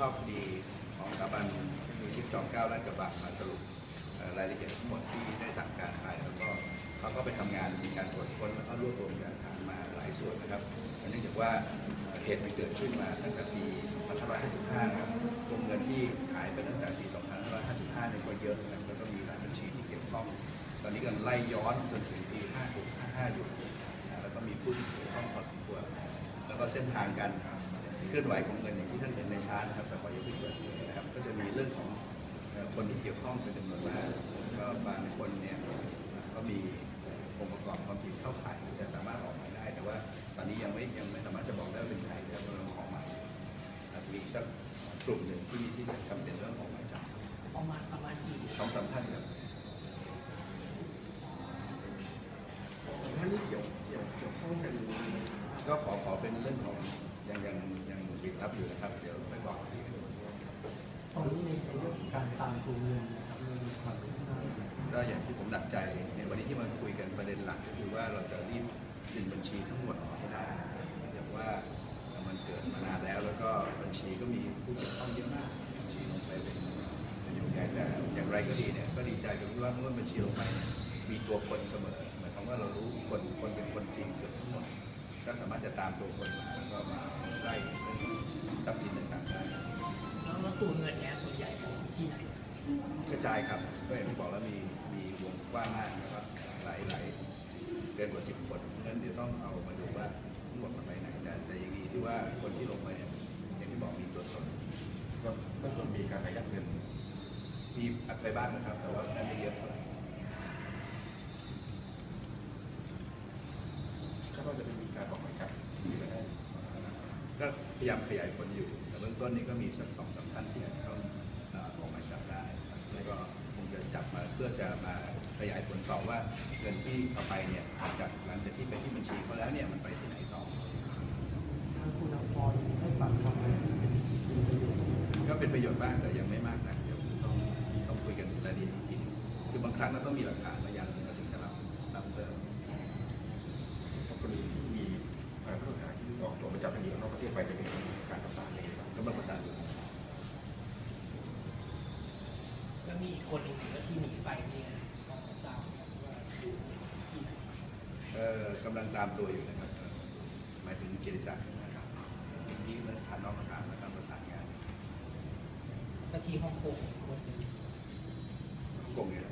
ชอบคดีของสถาบันเทคโนโลยีจอมเกล้าลาดกระบังมาสรุปรายละเอียดทั้งหมดที่ได้สั่งการไปแล้วก็เขาก็ไปทำงานมีการตรวจค้นแล้วก็รวบรวมพยานหลักฐานมาหลายส่วนนะครับเนื่องจากว่าเหตุมันเกิดขึ้นมาตั้งแต่ปี2555 นะครับวงเงินที่หายไปตั้งแต่ปี 2555 เนี่ยก็เยอะนะครับแล้วก็มีหลายบัญชีที่เกี่ยวข้อง ตอนนี้กำลังไล่ย้อนจนถึงปี 56 55 อยู่ แล้วก็มีผู้ที่เกี่ยวข้องพอสมควร แล้วก็เส้นทางการ เคลื่อนไหวของเงินอย่างที่ท่านเห็นในชาร์ตนะครับแต่ก็ยังไม่เปิดเผยนะครับ ก็จะมีเรื่องของเอ่อคนที่เกี่ยวข้องเป็นจำนวนมากแล้วก็บางคนเนี่ยก็มีองค์ประกอบความผิดเข้าข่ายที่จะสามารถออกหมายได้ แต่ว่าตอนนี้ยังไม่ยังไม่สามารถจะบอกได้ว่าเป็นใครนะครับเราขอหมายอาจจะมีอีกสักกลุ่มหนึ่งที่ที่จะทำเป็นเรื่องของหมายจับประมาณประมาณกี่สองสามท่านครับท่านนี้เกี่ยวเกี่ยวเกี่ยวข้องกันก็ขอขอเป็นเรื่องของ ยังยังยังปิดรับอยู่นะครับ เดี๋ยวไม่บอกทีตอนนี้ในเรื่องของการตามตัวเงินนะครับมีความคืบหน้าอย่างไรก็อย่างที่ผมหนักใจในวันนี้ที่มาคุยกันประเด็นหลักก็คือว่าเราจะรีบดึงบัญชีทั้งหมดออกให้ได้เนื่องจากว่ามันเกิดมานานแล้วแล้วก็บัญชีก็มีผู้เกี่ยวข้องเยอะมากบัญชีลงไปเป็นเป็นอยู่ใหญ่แต่อย่างไรก็ดีเนี่ยก็ดีใจตรงที่ว่าเมื่อบัญชีลงไปเนี่ยมีตัวคนเสมอหมายความว่าเรารู้คนคนเป็นคนจริงเกือบทั้งหมด ก็สามารถจะตามตัวคนมาแล้วก็มาไล่ทรัพย์สินต่างๆได้แล้วแล้วตัวเงินเนี้ยส่วนใหญ่อยู่ที่ไหนกระจายครับก็อย่างที่บอกแล้วมีมีวงกว้างมากนะครับหลายหลายเกินกว่าสิบคนเพราะฉะนั้นเดี๋ยวต้องเอามาดูว่าทั้งหมดมันไปไหนแต่แต่ยังดีที่ว่าคนที่ลงไปเนี่ยอย่างที่บอกมีตัวตนก็เมื่อต้นมีการอายัดเงินมีอัดไปบ้างนะครับ แต่ว่าไม่เยอะเท่าไหร่ คาดว่าจะมีการออกหมายจับที่ไหนได้ ก็พยายามขยายผลอยู่ แต่เบื้องต้นนี้ก็มีสักสองสามท่านที่อาจจะต้องเอ่ออกหมายจับได้แล้วก็คงจะจับมาเพื่อจะมาขยายผลต่อว่าเงินที่เอาไปเนี่ยหลังจากหลังจากที่ไปที่บัญชีเขาแล้วเนี่ยมันไปที่ไหนต่อทางคุณอภรให้ปากคำอะไรก็เป็นประโยชน์บ้างแต่ยังไม่มากนะเดี๋ยวต้องต้องคุยกันรายละเอียดอีกทีนึงคือบางครั้งเราต้องมีหลักฐานมาอย่างหนึ่งก็ถึงจะรับรับเพิ่ม กรณีที่มีเอ่อผู้ต้องหาที่ออกตัวมาจับหนีออกนอกประเทศไปจะเป็นการประสานยังไงบ้าง ก็ต้องประสานอยู่ แล้ว มีอีกคนหนึ่งก็ที่หนีไปเนี่ยต้องทราบไหมว่าอยู่ที่ไหนเอ่อกำลังตามตัวอยู่นะครับ หมายถึงเกียรติศักดิ์นะครับที่มันผ่านนอกประธานนะครับประสานงานก็ที่ฮ่องกงอีกคนหนึ่งกงเนี่ย